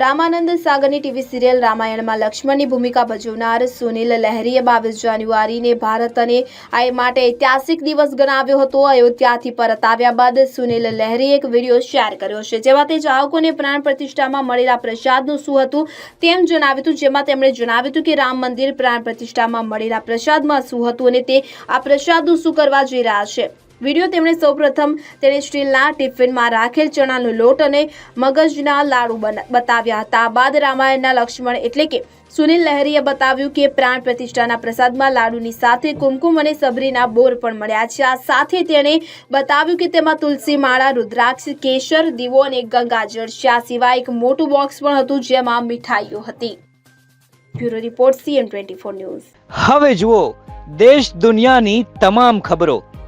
Ramanand સાગરની TV serial રામાયણમાં લક્ષ્મણની ભૂમિકા ભજવનાર સુનિલ લહેરીએ બાવીસ જાન્યુઆરીને ભારત અને આ માટે ઐતિહાસિક દિવસ ગણાવ્યો હતો. અયોધ્યાથી પરત આવ્યા બાદ સુનિલ લહેરીએ એક વીડિયો શેર કર્યો છે, જેમાં તે ચાહકોને પ્રાણ પ્રતિષ્ઠામાં મળેલા પ્રસાદનું શું હતું તેમ જણાવ્યું હતું, જેમાં તેમણે જણાવ્યું હતું કે રામ મંદિર પ્રાણ પ્રતિષ્ઠામાં મળેલા પ્રસાદમાં શું હતું અને તે આ પ્રસાદનું શું કરવા જઈ રહ્યા છે. વીડિયો તેમણે સૌપ્રથમ તેણે સ્ટીલના ટિફિનમાં રાખેલ ચણાનો લોટ અને મગજના લાડુ બતાવ્યા હતા. બાદ રામાયણના લક્ષ્મણ એટલે કે સુનિલ લહેરીએ બતાવ્યું કે પ્રાણ પ્રતિષ્ઠાના પ્રસાદમાં લાડુની સાથે કુમકુમ અને સબરીના બોર પણ મળ્યા છે. આ સાથે તેણે બતાવ્યું કે તેમાં તુલસી માળા રુદ્રાક્ષ, કેસર, દીવો અને ગંગાજળ છે. આ સિવાય એક મોટું બોક્સ પણ હતું જેમાં મીઠાઈઓ હતી. Bureau report CN twenty four news. હવે જુઓ, દેશ દુનિયાની તમામ ખબરો.